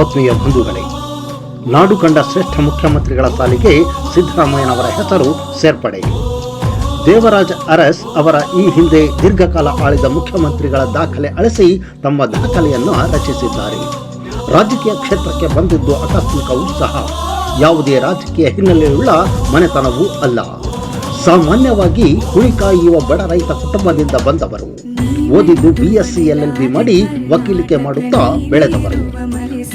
ಆತ್ಮೀಯ ಬಂಧುಗಳೇ, ನಾಡು ಕಂಡ ಶ್ರೇಷ್ಠ ಮುಖ್ಯಮಂತ್ರಿಗಳ ಸಾಲಿಗೆ ಸಿದ್ದರಾಮಯ್ಯನವರ ಹೆಸರು ಸೇರ್ಪಡೆ. ದೇವರಾಜ ಅರಸ್ ಅವರ ಈ ಹಿಂದೆ ದೀರ್ಘಕಾಲ ಆಳಿದ ಮುಖ್ಯಮಂತ್ರಿಗಳ ದಾಖಲೆ ಅಳಿಸಿ ತಮ್ಮ ದಾಖಲೆಯನ್ನು ರಚಿಸಿದ್ದಾರೆ. ರಾಜಕೀಯ ಕ್ಷೇತ್ರಕ್ಕೆ ಬಂದಿದ್ದು ಆಕಸ್ಮಿಕ ಸಹ ಯಾವುದೇ ರಾಜಕೀಯ ಹಿನ್ನೆಲೆಯುಳ್ಳ ಮನೆತನವೂ ಅಲ್ಲ. ಸಾಮಾನ್ಯವಾಗಿ ಹುಳಿ ಬಡ ರೈತ ಕುಟುಂಬದಿಂದ ಬಂದವರು. ಓದಿದ್ದು ಬಿಎಸ್ಸಿ ಎಸ್ ಮಾಡಿ ವಕೀಲಿಕೆ ಮಾಡುತ್ತಾ ಬೆಳೆದವರು.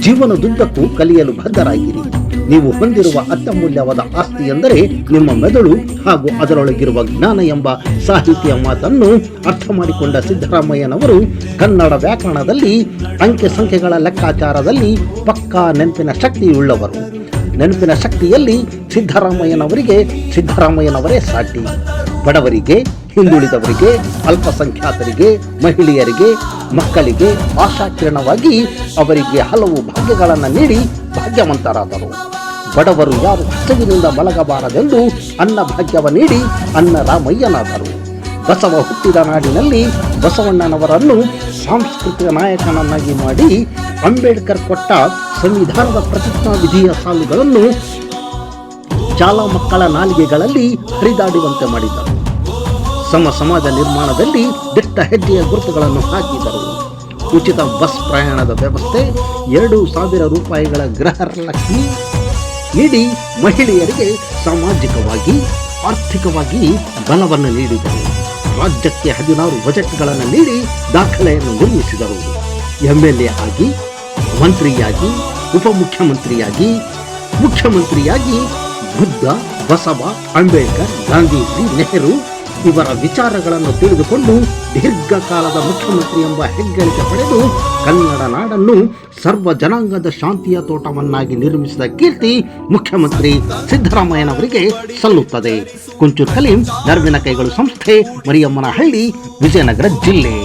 ಜೀವನದುದ್ದಕ್ಕೂ ಕಲಿಯಲು ಬದ್ಧರಾಗಿರಿ. ನೀವು ಹೊಂದಿರುವ ಅತ್ಯಮೂಲ್ಯವಾದ ಆಸ್ತಿ ಎಂದರೆ ನಿಮ್ಮ ಮೆದುಳು ಹಾಗೂ ಅದರೊಳಗಿರುವ ಜ್ಞಾನ ಎಂಬ ಸಾಹಿತ್ಯ ಮಾತನ್ನು ಅರ್ಥ ಮಾಡಿಕೊಂಡ ಸಿದ್ದರಾಮಯ್ಯನವರು ಕನ್ನಡ ವ್ಯಾಕರಣದಲ್ಲಿ ಅಂಕೆ ಸಂಖ್ಯೆಗಳ ಲೆಕ್ಕಾಚಾರದಲ್ಲಿ ಪಕ್ಕಾ ನೆನಪಿನ ಶಕ್ತಿಯುಳ್ಳವರು. ನೆನಪಿನ ಶಕ್ತಿಯಲ್ಲಿ ಸಿದ್ದರಾಮಯ್ಯನವರಿಗೆ ಸಿದ್ದರಾಮಯ್ಯನವರೇ ಸಾಟಿ. ಬಡವರಿಗೆ ಹಿಂದುಳಿದವರಿಗೆ, ಅಲ್ಪಸಂಖ್ಯಾತರಿಗೆ, ಮಹಿಳೆಯರಿಗೆ, ಮಕ್ಕಳಿಗೆ ಆಶಾಕಿರಣವಾಗಿ ಅವರಿಗೆ ಹಲವು ಭಾಗ್ಯಗಳನ್ನು ನೀಡಿ ಭಾಗ್ಯವಂತರಾದರು. ಬಡವರು ಯಾರು ಹಸಿವಿನಿಂದ ಮಲಗಬಾರದೆಂದು ಅನ್ನ ಭಾಗ್ಯವ ನೀಡಿ ಅನ್ನ ರಾಮಯ್ಯನಾದರು. ಬಸವ ಹುಟ್ಟಿದ ನಾಡಿನಲ್ಲಿ ಬಸವಣ್ಣನವರನ್ನು ಸಾಂಸ್ಕೃತಿಕ ನಾಯಕನನ್ನಾಗಿ ಮಾಡಿ ಅಂಬೇಡ್ಕರ್ ಕೊಟ್ಟ ಸಂವಿಧಾನದ ಪ್ರತಿಜ್ಞಾ ವಿಧಿಯ ಸಾಲುಗಳನ್ನು ಶಾಲಾ ಮಕ್ಕಳ ನಾಲಿಗೆಗಳಲ್ಲಿ ಹರಿದಾಡುವಂತೆ ಮಾಡಿದರು. ಸಮ ಸಮಾಜ ನಿರ್ಮಾಣದಲ್ಲಿ ದಿಟ್ಟ ಹೆಜ್ಜೆಯ ಗುರುತುಗಳನ್ನು ಹಾಕಿದರು. ಉಚಿತ ಬಸ್ ಪ್ರಯಾಣದ ವ್ಯವಸ್ಥೆ, ಎರಡು ಸಾವಿರ ರೂಪಾಯಿಗಳ ಗೃಹ ಲಕ್ಷ್ಮಿ ನೀಡಿ ಮಹಿಳೆಯರಿಗೆ ಸಾಮಾಜಿಕವಾಗಿ, ಆರ್ಥಿಕವಾಗಿ ಬಲವನ್ನು ನೀಡಿದರು. ರಾಜ್ಯಕ್ಕೆ ಹದಿನಾರು ಬಜೆಟ್ಗಳನ್ನು ನೀಡಿ ದಾಖಲೆಯನ್ನು ನಿರ್ಮಿಸಿದರು. ಎಂ ಎಲ್ ಎ ಆಗಿ, ಮಂತ್ರಿಯಾಗಿ, ಉಪಮುಖ್ಯಮಂತ್ರಿಯಾಗಿ, ಮುಖ್ಯಮಂತ್ರಿಯಾಗಿ ಬುದ್ಧ, ಬಸವ, ಅಂಬೇಡ್ಕರ್, ಗಾಂಧೀಜಿ, ನೆಹರು ಇವರ ವಿಚಾರಗಳನ್ನು ತಿಳಿದುಕೊಂಡು ದೀರ್ಘಕಾಲದ ಮುಖ್ಯಮಂತ್ರಿ ಎಂಬ ಹೆಗ್ಗಳಿಕೆ ಪಡೆದು ಕನ್ನಡ ನಾಡನ್ನು ಸರ್ವ ಜನಾಂಗದ ಶಾಂತಿಯ ತೋಟವನ್ನಾಗಿ ನಿರ್ಮಿಸಿದ ಕೀರ್ತಿ ಮುಖ್ಯಮಂತ್ರಿ ಸಿದ್ದರಾಮಯ್ಯನವರಿಗೆ ಸಲ್ಲುತ್ತದೆ. ಕುಂಚೂರು ಕಲೀಂ ನರ್ವಿನ ಕೈಗಳು ಸಂಸ್ಥೆ ಮರಿಯಮ್ಮನಹಳ್ಳಿ ವಿಜಯನಗರ ಜಿಲ್ಲೆ.